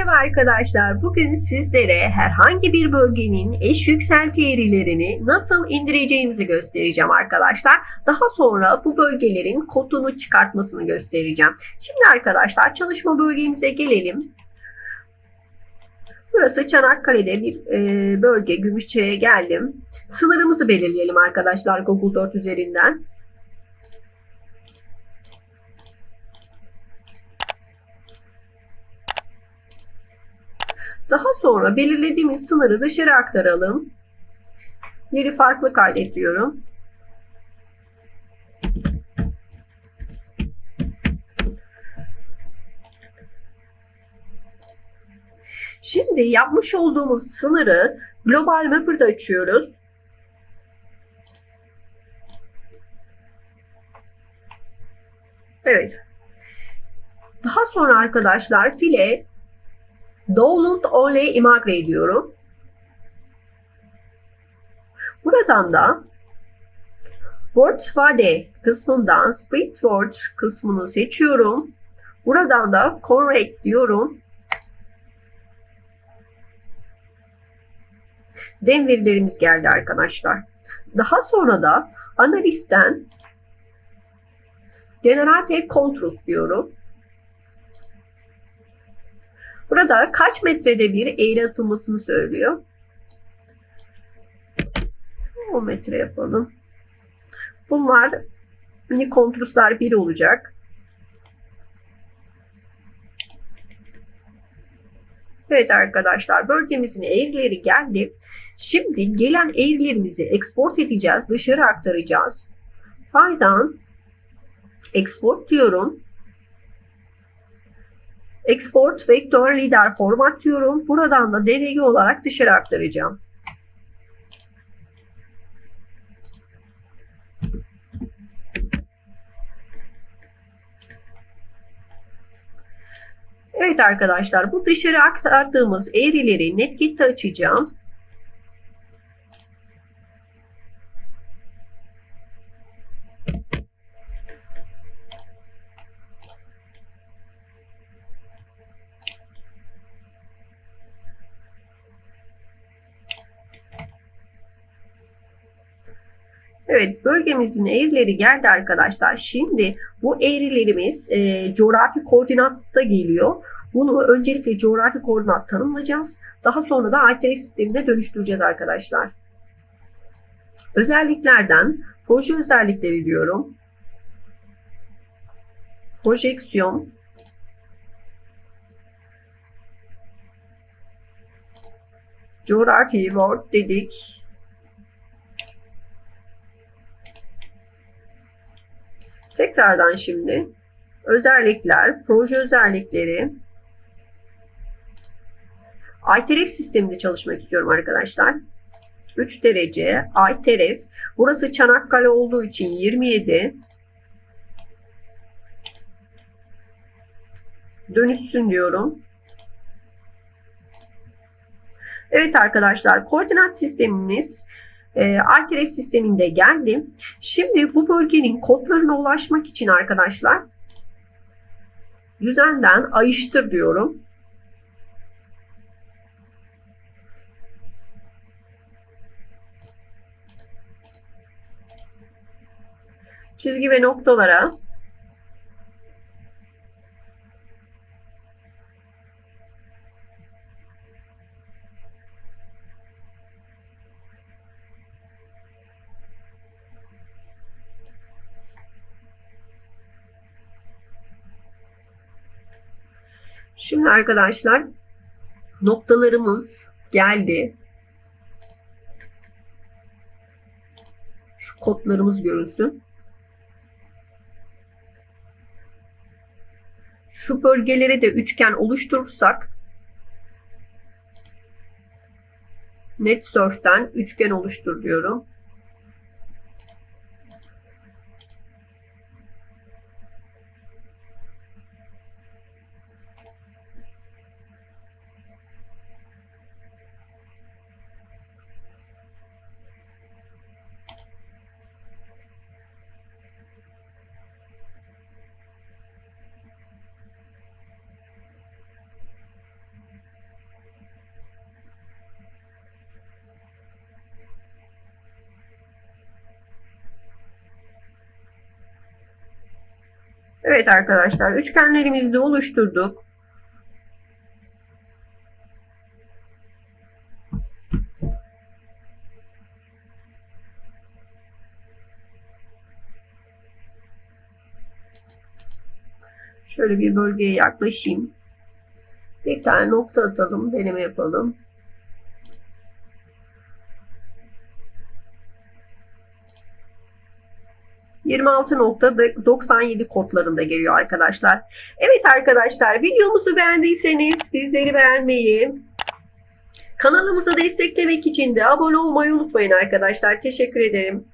Merhaba arkadaşlar. Bugün sizlere herhangi bir bölgenin eş yükselti eğrilerini nasıl indireceğimizi göstereceğim arkadaşlar. Daha sonra bu bölgelerin kodunu çıkartmasını göstereceğim. Şimdi arkadaşlar çalışma bölgemize gelelim. Burası Çanakkale'de bir e, bölge. Gümüşçe'ye geldim. Sınırımızı belirleyelim arkadaşlar Google 4 üzerinden. Daha sonra belirlediğimiz sınırı dışarı aktaralım. Yeri farklı kaydet diyorum. Şimdi yapmış olduğumuz sınırı Global Mapper'da açıyoruz. Evet. Daha sonra arkadaşlar file Download Only Imagre diyorum. Buradan da Words Vade kısmından Split Words kısmını seçiyorum. Buradan da Correct diyorum. Dem verilerimiz geldi arkadaşlar. Daha sonra da analistten Generate Controls diyorum. Burada kaç metrede bir eğri atılmasını söylüyor. 10 metre yapalım. Bunlar mini kontruslar 1 olacak. Evet arkadaşlar bölgemizin eğrileri geldi. Şimdi gelen eğrilerimizi export edeceğiz. Dışarı aktaracağız. File'dan export diyorum. Export Vector Leader format diyorum. Buradan da DVG olarak dışarı aktaracağım. Evet arkadaşlar bu dışarı aktardığımız eğrileri NetGet'te açacağım. Evet bölgemizin eğrileri geldi arkadaşlar. Şimdi bu eğrilerimiz e, coğrafi koordinatta geliyor. Bunu öncelikle coğrafi koordinat tanımlayacağız. Daha sonra da ITRF sistemine dönüştüreceğiz arkadaşlar. Özelliklerden proje özellikleri diyorum. Projeksiyon. Coğrafi Word dedik. Tekrardan şimdi özellikler, proje özellikleri ITRF sisteminde çalışmak istiyorum arkadaşlar. 3 derece ITRF. Burası Çanakkale olduğu için 27. Dönüşsün diyorum. Evet arkadaşlar koordinat sistemimiz e, RTRF sisteminde geldi. Şimdi bu bölgenin kodlarına ulaşmak için arkadaşlar düzenden ayıştır diyorum. Çizgi ve noktalara Şimdi arkadaşlar noktalarımız geldi. Şu kodlarımız görünsün. Şu bölgelere de üçgen oluşturursak NetSurf'ten üçgen oluştur diyorum. Evet arkadaşlar üçgenlerimizi de oluşturduk. Şöyle bir bölgeye yaklaşayım. Bir tane nokta atalım, deneme yapalım. %96.97 kodlarında geliyor arkadaşlar. Evet arkadaşlar videomuzu beğendiyseniz bizleri beğenmeyi, kanalımızı desteklemek için de abone olmayı unutmayın arkadaşlar. Teşekkür ederim.